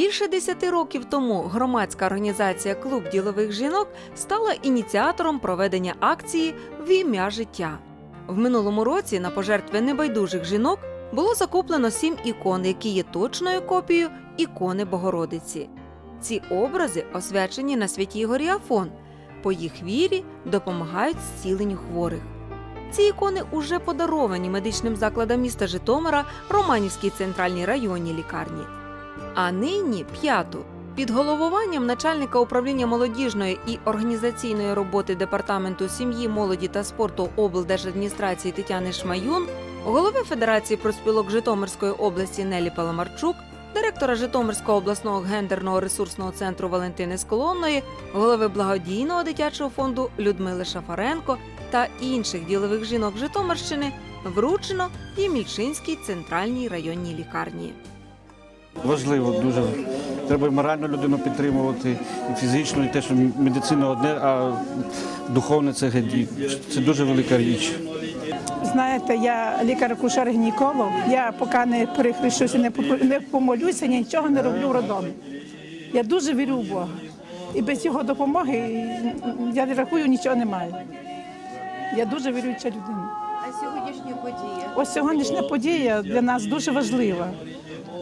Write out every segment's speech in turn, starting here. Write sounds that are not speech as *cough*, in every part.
Більше десяти років тому громадська організація Клуб ділових жінок стала ініціатором проведення акції в ім'я життя. В минулому році на пожертви небайдужих жінок було закуплено сім ікон, які є точною копією ікони Богородиці. Ці образи освячені на святій горі Афон. По їх вірі допомагають зціленню хворих. Ці ікони уже подаровані медичним закладам міста Житомира Романівській центральній районній лікарні. А нині п'яту під головуванням начальника управління молодіжної і організаційної роботи департаменту сім'ї, молоді та спорту облдержадміністрації Тетяни Шмаюн, голови Федерації проспілок Житомирської області Нелі Паламарчук, директора Житомирського обласного гендерного ресурсного центру Валентини Сколонної, голови благодійного дитячого фонду Людмили Шафаренко та інших ділових жінок Житомирщини вручено Ємільчинській центральній районній лікарні. Важливо дуже. Треба і морально людину підтримувати, і фізично, і те, що медицина одне, а духовне це. Це дуже велика річ. Знаєте, я лікар-акушер-гінеколог. Я поки не перехрещуся, не помолюся, нічого не роблю в роддомі. Я дуже вірю в Бога. І без його допомоги я не рахую, нічого немає. Я дуже віруюча людина. А сьогоднішня подія? Ось сьогоднішня подія для нас дуже важлива.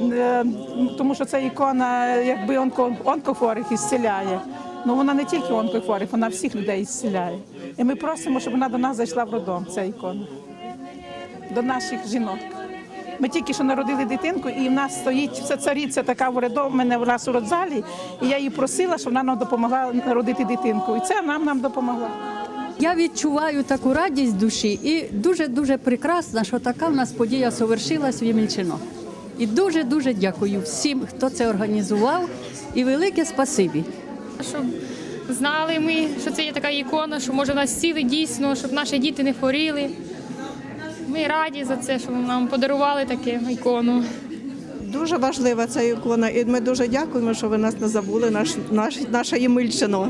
Е, Тому що це ікона, якби онко, онкохворих ісціляє. Ну вона не тільки онкохворих, вона всіх людей ісціляє. І ми просимо, щоб вона до нас зайшла в роддом, ця ікона. До наших жінок. Ми тільки що народили дитинку, і в нас стоїть вся цариця така в мене в нас у родзалі, і я її просила, щоб вона нам допомогла народити дитинку. І це нам нам допомогла. Я відчуваю таку радість душі і дуже дуже прекрасно, що така в нас подія совершилась в Ємільчино. І дуже дуже дякую всім, хто це організував, і велике спасибі. щоб знали ми, що це є така ікона, що може нас ціли дійсно, щоб наші діти не хворіли. Ми раді за це, що нам подарували таку ікону. Дуже важлива ця ікона, і ми дуже дякуємо, що ви нас не забули, наш, наш, наша Ємильщина.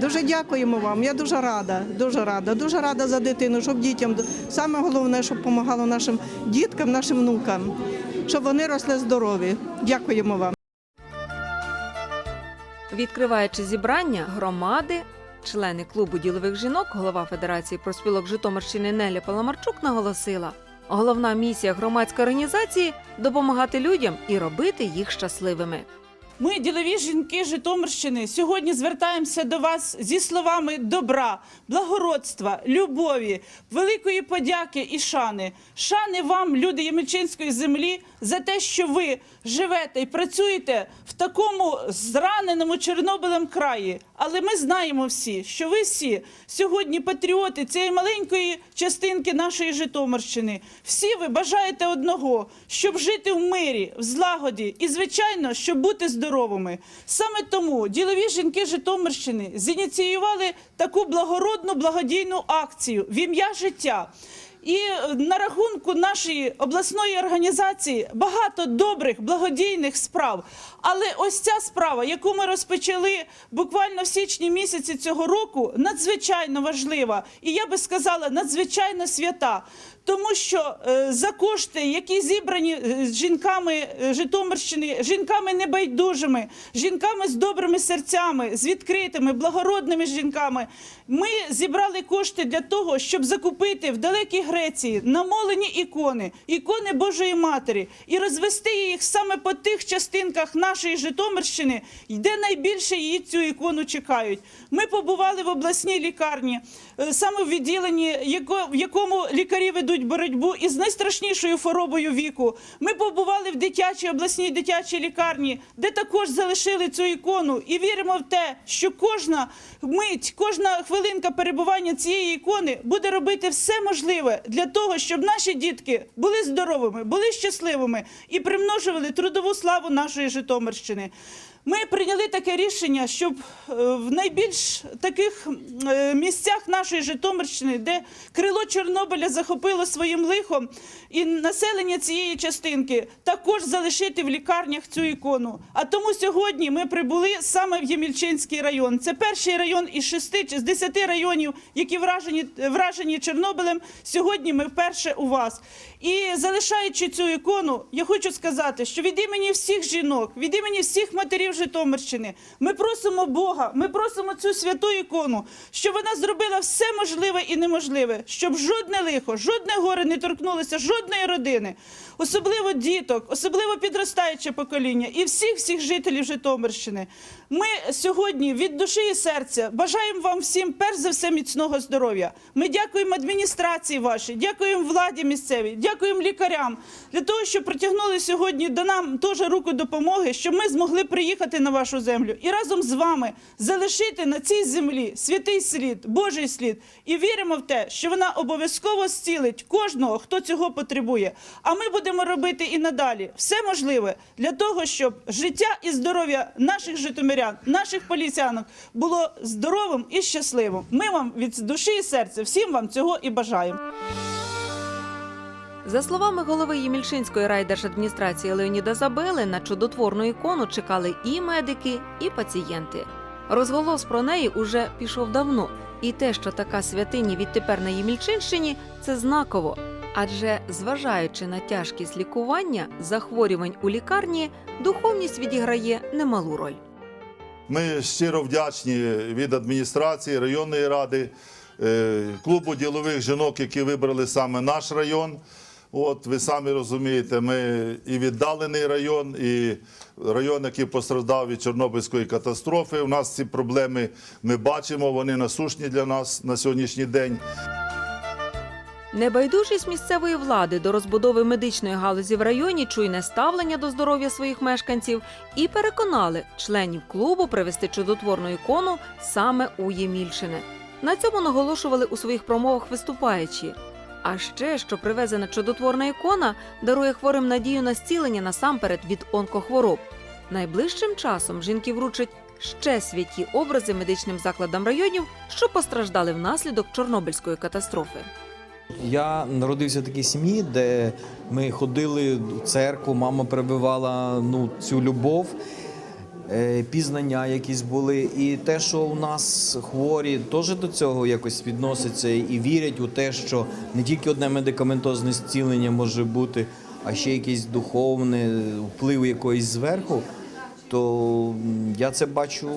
Дуже дякуємо вам. Я дуже рада, дуже рада, дуже рада за дитину, щоб дітям саме головне, щоб допомагало нашим діткам, нашим внукам, щоб вони росли здорові. Дякуємо вам. Відкриваючи зібрання громади, члени клубу ділових жінок, голова Федерації проспілок Житомирщини Неля Паламарчук наголосила: головна місія громадської організації допомагати людям і робити їх щасливими. Ми, ділові жінки Житомирщини, сьогодні звертаємося до вас зі словами добра, благородства, любові, великої подяки і шани. Шани вам, люди Ємельчинської землі, за те, що ви живете і працюєте в такому зраненому Чорнобилем краї. Але ми знаємо всі, що ви всі сьогодні патріоти цієї маленької частинки нашої Житомирщини. Всі ви бажаєте одного, щоб жити в мирі, в злагоді і, звичайно, щоб бути здоровими. Саме тому ділові жінки Житомирщини зініціювали таку благородну благодійну акцію в ім'я життя. І е, на рахунку нашої обласної організації багато добрих благодійних справ. Але ось ця справа, яку ми розпочали буквально в січні місяці цього року, надзвичайно важлива. І я би сказала, надзвичайно свята. Тому що е, за кошти, які зібрані е, жінками е, Житомирщини, жінками небайдужими, жінками з добрими серцями, з відкритими, благородними жінками, ми зібрали кошти для того, щоб закупити в далекій Греції намолені ікони, ікони Божої Матері, і розвести їх саме по тих частинках нашої Житомирщини, де найбільше її цю ікону чекають. Ми побували в обласній лікарні, саме в відділенні, в якому лікарі ведуть боротьбу із найстрашнішою хворобою віку. Ми побували в дитячій обласній дитячій лікарні, де також залишили цю ікону, і віримо в те, що кожна мить, кожна хвилинка перебування цієї ікони буде робити все можливе для того, щоб наші дітки були здоровими, були щасливими і примножували трудову славу нашої Житомирщини. Ми прийняли таке рішення, щоб е, в найбільш таких е, місцях нашої Житомирщини, де крило Чорнобиля захопило своїм лихом, і населення цієї частинки також залишити в лікарнях цю ікону. А тому сьогодні ми прибули саме в Ємільчинський район. Це перший район із шести чи з десяти районів, які вражені, вражені Чорнобилем. Сьогодні ми вперше у вас. І залишаючи цю ікону, я хочу сказати, що від імені всіх жінок, від імені всіх матерів Житомирщини, ми просимо Бога, ми просимо цю святу ікону, щоб вона зробила все можливе і неможливе, щоб жодне лихо, жодне горе не торкнулося жодної родини, особливо діток, особливо підростаюче покоління і всіх всіх жителів Житомирщини. Ми сьогодні від душі і серця бажаємо вам всім перш за все міцного здоров'я. Ми дякуємо адміністрації вашій, дякуємо владі місцевій, дякуємо лікарям для того, що протягнули сьогодні до нам теж руку допомоги, щоб ми змогли приїхати на вашу землю і разом з вами залишити на цій землі святий слід, Божий слід. І віримо в те, що вона обов'язково зцілить кожного, хто цього потребує. А ми будемо робити і надалі все можливе для того, щоб життя і здоров'я наших житомирян, наших поліціянок було здоровим і щасливим. Ми вам від душі і серця всім вам цього і бажаємо. За словами голови Ємільчинської райдержадміністрації Леоніда Забели, на чудотворну ікону чекали і медики, і пацієнти. Розголос про неї уже пішов давно, і те, що така святиня відтепер на Ємільчинщині, це знаково. Адже, зважаючи на тяжкість лікування захворювань у лікарні, духовність відіграє немалу роль. Ми щиро вдячні від адміністрації, районної ради, е, клубу ділових жінок, які вибрали саме наш район. От ви самі розумієте, ми і віддалений район, і район, який постраждав від Чорнобильської катастрофи. У нас ці проблеми ми бачимо, вони насущні для нас на сьогоднішній день. Небайдужість місцевої влади до розбудови медичної галузі в районі, чуйне ставлення до здоров'я своїх мешканців і переконали членів клубу привезти чудотворну ікону саме у Ємільчине. На цьому наголошували у своїх промовах виступаючі. А ще що привезена чудотворна ікона дарує хворим надію на зцілення насамперед від онкохвороб. Найближчим часом жінки вручать ще святі образи медичним закладам районів, що постраждали внаслідок Чорнобильської катастрофи. Я народився в такій сім'ї, де ми ходили в церкву, мама прививала ну, цю любов, е, пізнання якісь були. І те, що у нас хворі теж до цього якось відносяться і вірять у те, що не тільки одне медикаментозне зцілення може бути, а ще якийсь духовний вплив якоїсь зверху. То я це бачу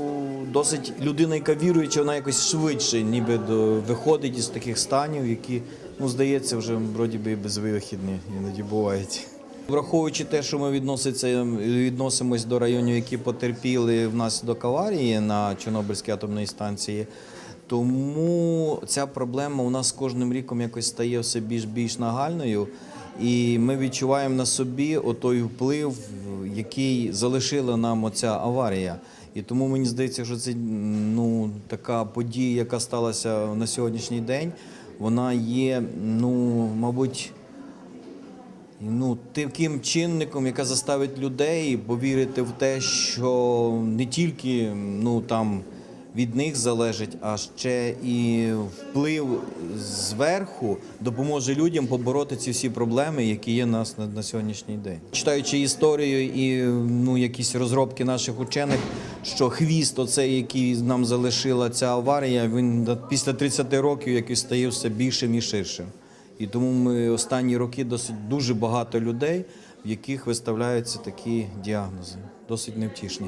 досить людина, яка віруюча, вона якось швидше, ніби до, виходить із таких станів, які, ну, здається, вже вроді би і безвихідні іноді бувають. Враховуючи те, що ми відноситься, відносимось до районів, які потерпіли внаслідок аварії на Чорнобильській атомній станції, тому ця проблема у нас з кожним роком якось стає все більш більш нагальною. І ми відчуваємо на собі отой вплив, який залишила нам оця аварія. І тому мені здається, що це ну, така подія, яка сталася на сьогоднішній день, вона є, ну, мабуть, ну, таким чинником, яка заставить людей повірити в те, що не тільки ну, там, від них залежить, а ще і вплив зверху допоможе людям побороти ці всі проблеми, які є нас на, на сьогоднішній день. Читаючи історію і ну, якісь розробки наших учених, що хвіст, оцей, який нам залишила ця аварія, він після 30 років якось стає все більшим і ширшим. І тому ми останні роки досить дуже багато людей, в яких виставляються такі діагнози, досить невтішні.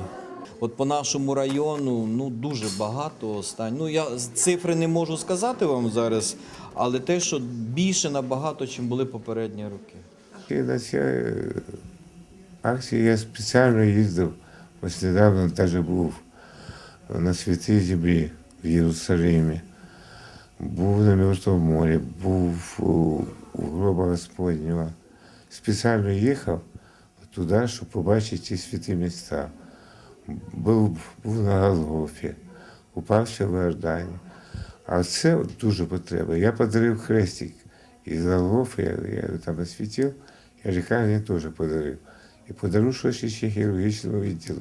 От по нашому району ну дуже багато останні. Ну я цифри не можу сказати вам зараз, але те, що більше набагато, чим були попередні роки. І на цій е, акції я спеціально їздив. Ось недавно теж був на Святій Землі в Єрусалимі, був на Мертвому морі, був у, гроба Господнього. Спеціально їхав туди, щоб побачити ці святі міста. Був, був на Голгофі, купався в Іордані. А це дуже потреба. Я подарив хрестик із Голгофи, я, я там освітив, я лікарні теж подарив. І подарую ще хірургічного відділу.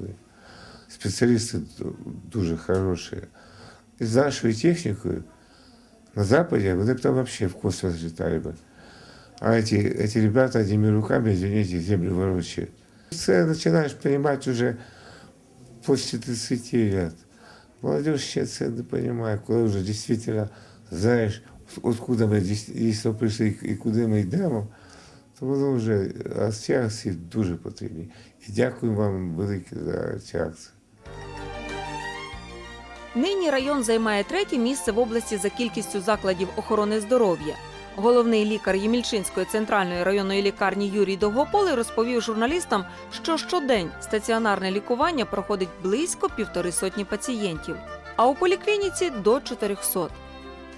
Спеціалісти дуже хороші. І з нашою технікою на Западі вони б там взагалі в космос літали би. А эти, эти ребята одними руками, извините, землю ворочают. Це начинаешь понимать уже после 30 лет. Молодежь ще це не понимает, коли вже дійсно знаєш, откуда ми дійсно прийшли і куди ми йдемо, то воно вже, а ці акції дуже потрібні. І дякую вам велике за ці акції. Нині район займає третє місце в області за кількістю закладів охорони здоров'я. Головний лікар Ємільчинської центральної районної лікарні Юрій Довгополий розповів журналістам, що щодень стаціонарне лікування проходить близько півтори сотні пацієнтів, а у поліклініці до 400.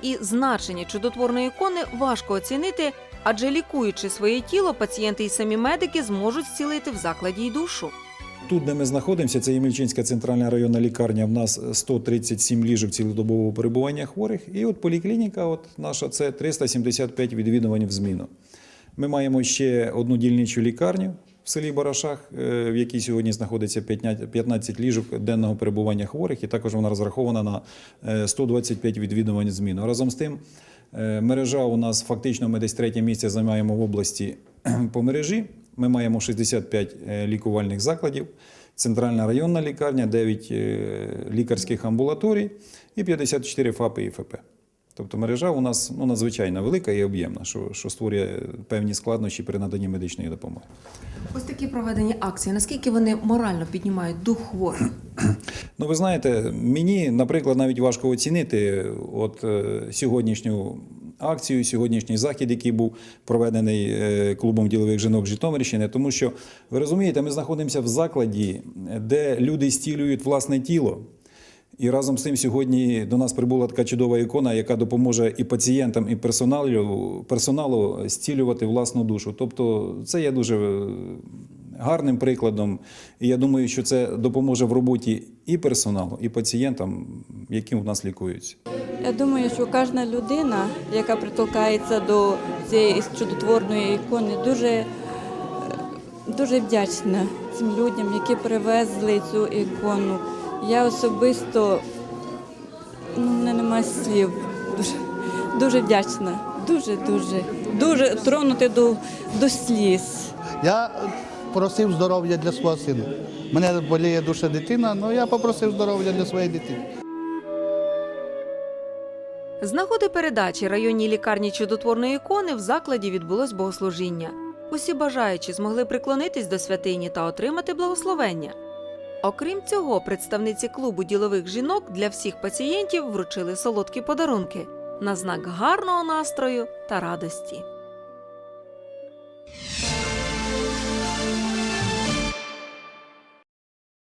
І значення чудотворної ікони важко оцінити, адже лікуючи своє тіло, пацієнти і самі медики зможуть зцілити в закладі й душу. Тут, де ми знаходимося, це Ємельчинська центральна районна лікарня. В нас 137 ліжок цілодобового перебування хворих. І от поліклініка, от наша, це 375 відвідувань в зміну. Ми маємо ще одну дільничу лікарню в селі Барашах, е, в якій сьогодні знаходиться 15 15 ліжок денного перебування хворих, і також вона розрахована на е, 125 відвідувань в зміну. Разом з тим, е, мережа у нас фактично ми десь третє місце займаємо в області *clears throat* по мережі. Ми маємо 65 е, лікувальних закладів, центральна районна лікарня, 9 е, лікарських амбулаторій і 54 ФАПи і ФП. Тобто мережа у нас ну, надзвичайно велика і об'ємна, що, що створює певні складнощі при наданні медичної допомоги. Ось такі проведені акції. Наскільки вони морально піднімають дух хворих? Ну, ви знаєте, мені, наприклад, навіть важко оцінити от е, сьогоднішню акцію, сьогоднішній захід, який був проведений е, клубом ділових жінок Житомирщини, тому що ви розумієте, ми знаходимося в закладі, де люди стілюють власне тіло. І разом з тим сьогодні до нас прибула така чудова ікона, яка допоможе і пацієнтам, і персоналу, персоналу зцілювати власну душу. Тобто, це є дуже е, гарним прикладом. І я думаю, що це допоможе в роботі і персоналу, і пацієнтам, яким в нас лікуються. Я думаю, що кожна людина, яка притолкається до цієї чудотворної ікони, дуже, е, дуже вдячна цим людям, які привезли цю ікону. Я особисто ну, мене немає слів. Дуже, дуже вдячна. Дуже, дуже, дуже тронути до, до сліз. Я просив здоров'я для свого сина. Мене боліє душа дитина, але я попросив здоров'я для своєї дитини. З нагоди передачі районній лікарні чудотворної ікони в закладі відбулось богослужіння. Усі бажаючі змогли приклонитись до святині та отримати благословення. Окрім цього, представниці клубу ділових жінок для всіх пацієнтів вручили солодкі подарунки на знак гарного настрою та радості.